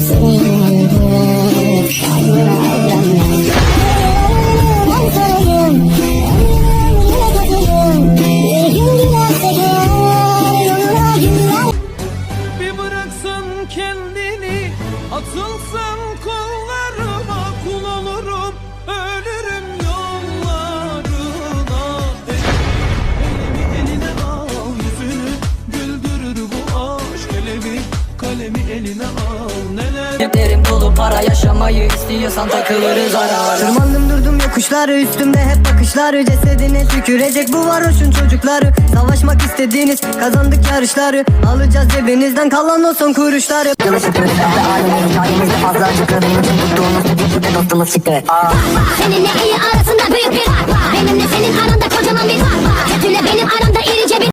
Bir kendini atılsan kalemi eline al neler Derim dolu para yaşamayı istiyorsan takılırız ara ara. Tırmandım durdum yokuşları üstümde hep bakışları. Cesedine tükürecek bu varoşun çocukları. Savaşmak istediğiniz kazandık yarışları. Alacağız cebinizden kalan o son kuruşları. Hani Yanlış hükümetlerde alemimiz hikayemizde fazla acıklı Benim için tuttuğumuz bir dostumuz çıktı Seninle iyi arasında büyük bir